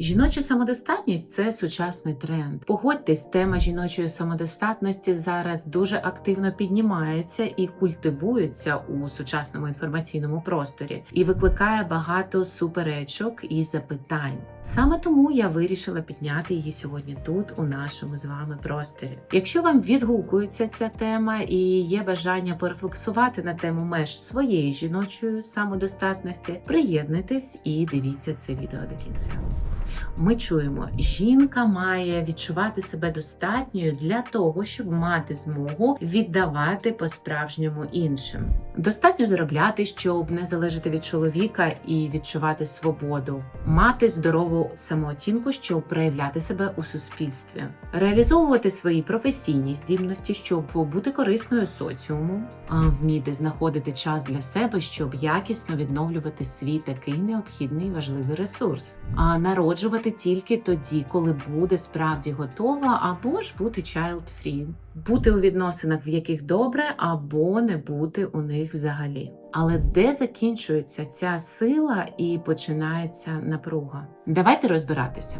Жіноча самодостатність це сучасний тренд. Погодьтесь, тема жіночої самодостатності зараз дуже активно піднімається і культивується у сучасному інформаційному просторі і викликає багато суперечок і запитань. Саме тому я вирішила підняти її сьогодні тут, у нашому з вами просторі. Якщо вам відгукується ця тема і є бажання порефлексувати на тему меж своєї жіночої самодостатності, приєднуйтесь і дивіться це відео до кінця. Ми чуємо, жінка має відчувати себе достатньою для того, щоб мати змогу віддавати по-справжньому іншим. Достатньо заробляти, щоб не залежати від чоловіка і відчувати свободу, мати здорову самооцінку, щоб проявляти себе у суспільстві, реалізовувати свої професійні здібності, щоб бути корисною соціуму, вміти знаходити час для себе, щоб якісно відновлювати свій такий необхідний важливий ресурс, а народжувати тільки тоді, коли буде справді готова, або ж бути child-free. бути у відносинах, в яких добре, або не бути у них взагалі. Але де закінчується ця сила і починається напруга? Давайте розбиратися.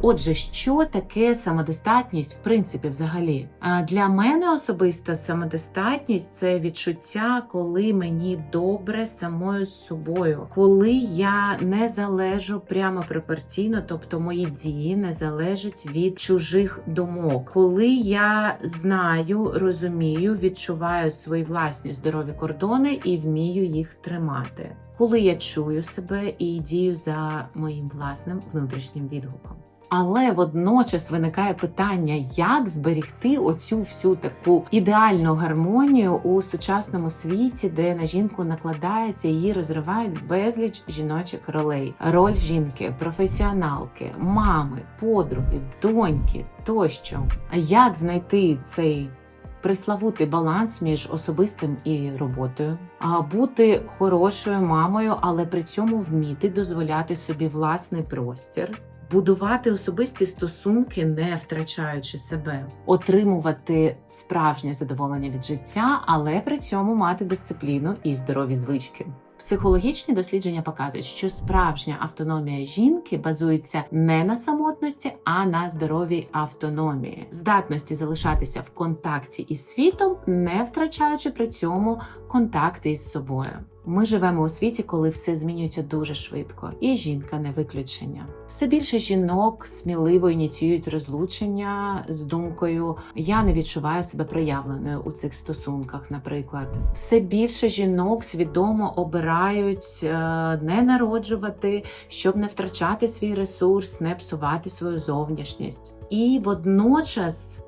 Отже, що таке самодостатність, в принципі, взагалі? Для мене особисто самодостатність це відчуття, коли мені добре самою собою, коли я не залежу прямо пропорційно, тобто мої дії не залежать від чужих думок, коли я знаю, розумію, відчуваю свої власні здорові кордони і вмію їх тримати. Коли я чую себе і дію за моїм власним внутрішнім відгуком. Але водночас виникає питання, як зберегти оцю всю таку ідеальну гармонію у сучасному світі, де на жінку накладається її розривають безліч жіночих ролей: роль жінки, професіоналки, мами, подруги, доньки тощо. А як знайти цей Приславутий баланс між особистим і роботою, а бути хорошою мамою, але при цьому вміти дозволяти собі власний простір, будувати особисті стосунки, не втрачаючи себе, отримувати справжнє задоволення від життя, але при цьому мати дисципліну і здорові звички. Психологічні дослідження показують, що справжня автономія жінки базується не на самотності, а на здоровій автономії, здатності залишатися в контакті із світом, не втрачаючи при цьому контакти із собою. Ми живемо у світі, коли все змінюється дуже швидко, і жінка не виключення. Все більше жінок сміливо ініціюють розлучення з думкою Я не відчуваю себе проявленою у цих стосунках. Наприклад, все більше жінок свідомо обирають е, не народжувати, щоб не втрачати свій ресурс, не псувати свою зовнішність. І водночас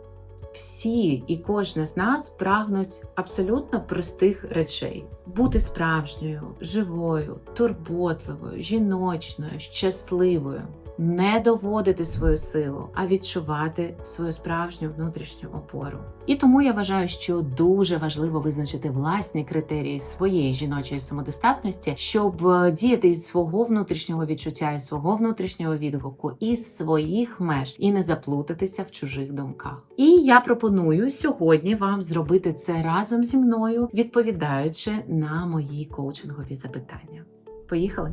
всі і кожна з нас прагнуть абсолютно простих речей: бути справжньою, живою, турботливою, жіночною, щасливою. Не доводити свою силу, а відчувати свою справжню внутрішню опору. І тому я вважаю, що дуже важливо визначити власні критерії своєї жіночої самодостатності, щоб е, діяти із свого внутрішнього відчуття, із свого внутрішнього відгуку, із своїх меж і не заплутатися в чужих думках. І я пропоную сьогодні вам зробити це разом зі мною, відповідаючи на мої коучингові запитання. Поїхали!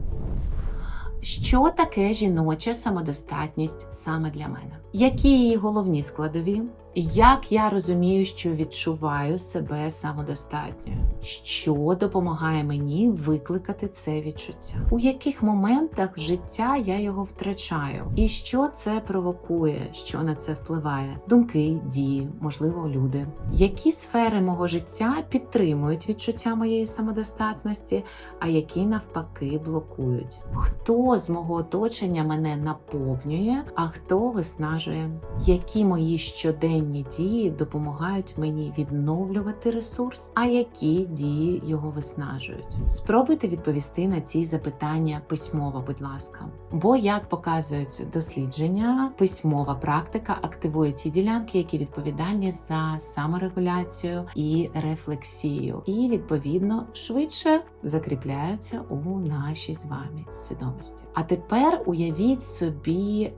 Що таке жіноча самодостатність саме для мене? Які її головні складові? Як я розумію, що відчуваю себе самодостатньою? Що допомагає мені викликати це відчуття? У яких моментах життя я його втрачаю? І що це провокує, що на це впливає? Думки, дії, можливо, люди. Які сфери мого життя підтримують відчуття моєї самодостатності, а які навпаки блокують? Хто з мого оточення мене наповнює, а хто виснажує? Які мої щоденні дії допомагають мені відновлювати ресурс, а які дії його виснажують? Спробуйте відповісти на ці запитання письмово, будь ласка. Бо, як показують дослідження, письмова практика активує ті ділянки, які відповідальні за саморегуляцію і рефлексію, і відповідно швидше закріпляються у нашій з вами свідомості. А тепер уявіть собі е,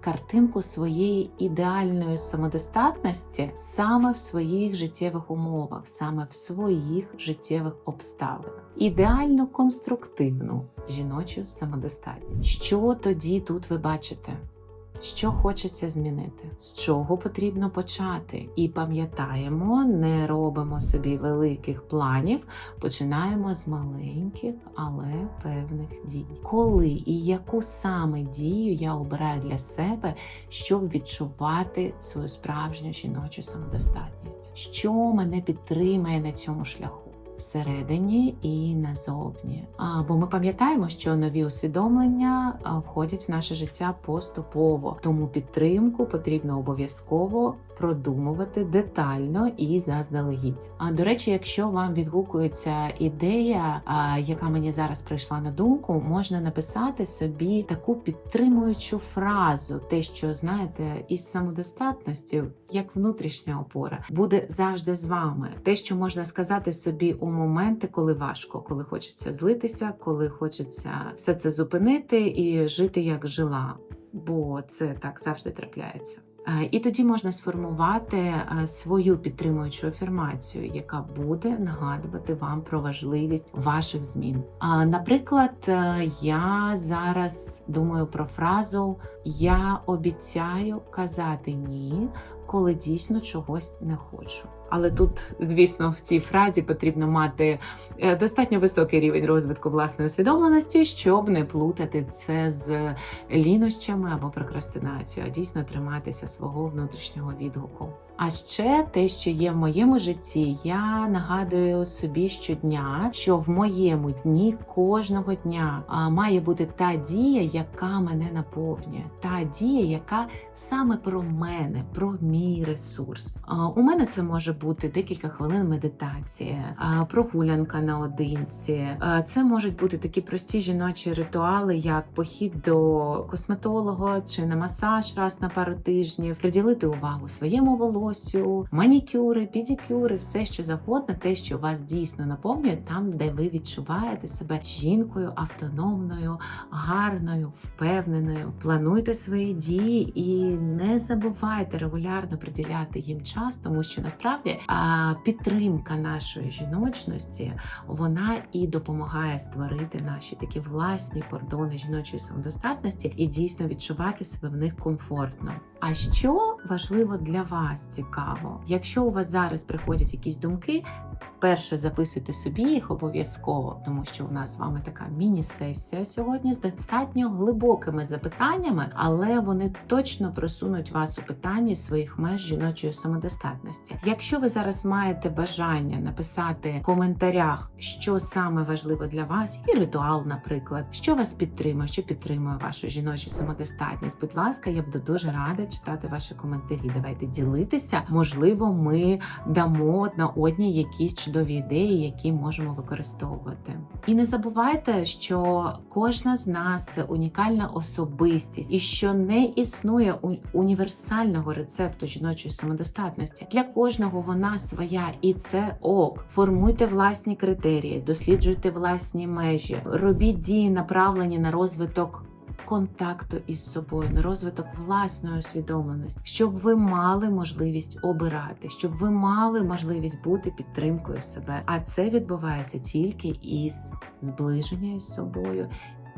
картинку своєї ідеальної самодостатності саме в своїх життєвих умовах, саме в своїх життєвих обставинах. Ідеально конструктивну жіночу самодостатність. Що тоді тут ви бачите? Що хочеться змінити, з чого потрібно почати, і пам'ятаємо, не робимо собі великих планів, починаємо з маленьких, але певних дій. Коли і яку саме дію я обираю для себе, щоб відчувати свою справжню жіночу самодостатність, що мене підтримає на цьому шляху. Всередині і назовні. А, бо ми пам'ятаємо, що нові усвідомлення входять в наше життя поступово, тому підтримку потрібно обов'язково продумувати детально і заздалегідь. А до речі, якщо вам відгукується ідея, яка мені зараз прийшла на думку, можна написати собі таку підтримуючу фразу, те, що знаєте, із самодостатності, як внутрішня опора, буде завжди з вами. Те, що можна сказати собі у моменти, коли важко, коли хочеться злитися, коли хочеться все це зупинити і жити як жила. Бо це так завжди трапляється. Е, І тоді можна сформувати е, свою підтримуючу афірмацію, яка буде нагадувати вам про важливість ваших змін. А, Наприклад, е, я зараз думаю про фразу Я обіцяю казати ні, коли дійсно чогось не хочу. Але тут, звісно, в цій фразі потрібно мати е, достатньо високий рівень розвитку власної усвідомленості, щоб не плутати це з лінощами або прокрастинацією, а дійсно триматися свого внутрішнього відгуку. А ще те, що є в моєму житті, я нагадую собі щодня, що в моєму дні кожного дня має бути та дія, яка мене наповнює, та дія, яка саме про мене, про мій ресурс. А, у мене це може бути декілька хвилин медитації, прогулянка наодинці. Це можуть бути такі прості жіночі ритуали, як похід до косметолога чи на масаж раз на пару тижнів, приділити увагу своєму волосю, манікюри, педикюри, все що завгодно, те, що вас дійсно наповнює, там, де ви відчуваєте себе жінкою автономною, гарною, впевненою. Плануйте свої дії і не забувайте регулярно приділяти їм час, тому що насправді підтримка нашої жіночності вона і допомагає створити наші такі власні кордони жіночої самодостатності і дійсно відчувати себе в них комфортно. А що важливо для вас цікаво, якщо у вас зараз приходять якісь думки, перше записуйте собі їх обов'язково, тому що у нас з вами така міні-сесія сьогодні з достатньо глибокими запитаннями, але вони точно просунуть вас у питанні своїх меж жіночої самодостатності. Якщо ви зараз маєте бажання написати в коментарях, що саме важливо для вас, і ритуал, наприклад, що вас підтримує, що підтримує вашу жіночу самодостатність, будь ласка, я буду дуже рада читати ваші коментарі. Давайте ділитися. Можливо, ми дамо одна одній якісь чудові ідеї, які можемо використовувати. І не забувайте, що кожна з нас це унікальна особистість, і що не існує універсального рецепту жіночої самодостатності. Для кожного вона своя, і це ок. Формуйте власні критерії, досліджуйте власні межі, робіть дії, направлені на розвиток контакту із собою, на розвиток власної усвідомленості, щоб ви мали можливість обирати, щоб ви мали можливість бути підтримкою себе. А це відбувається тільки із зближення із собою,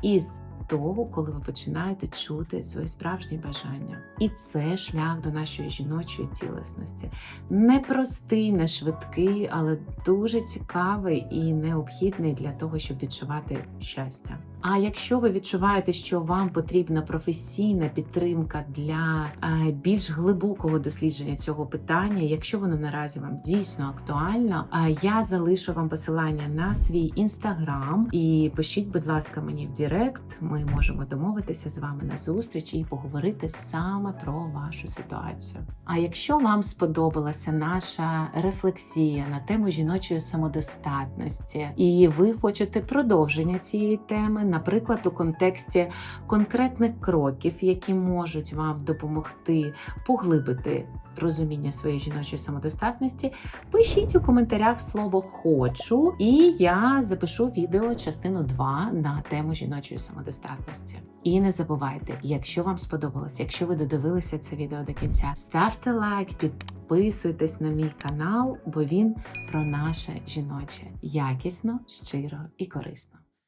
із того, коли ви починаєте чути свої справжні бажання. І це шлях до нашої жіночої цілісності. Непростий, не швидкий, але дуже цікавий і необхідний для того, щоб відчувати щастя. А якщо ви відчуваєте, що вам потрібна професійна підтримка для е, більш глибокого дослідження цього питання, якщо воно наразі вам дійсно актуально, е, я залишу вам посилання на свій інстаграм і пишіть, будь ласка, мені в Директ. Ми можемо домовитися з вами на зустріч і поговорити саме про вашу ситуацію. А якщо вам сподобалася наша рефлексія на тему жіночої самодостатності, і ви хочете продовження цієї теми, наприклад, у контексті конкретних кроків, які можуть вам допомогти поглибити розуміння своєї жіночої самодостатності, пишіть у коментарях слово хочу, і я запишу відео частину 2 на тему жіночої самодостатності. І не забувайте, якщо вам сподобалось, якщо ви додивилися це відео до кінця, ставте лайк, підписуйтесь на мій канал, бо він про наше жіноче якісно, щиро і корисно.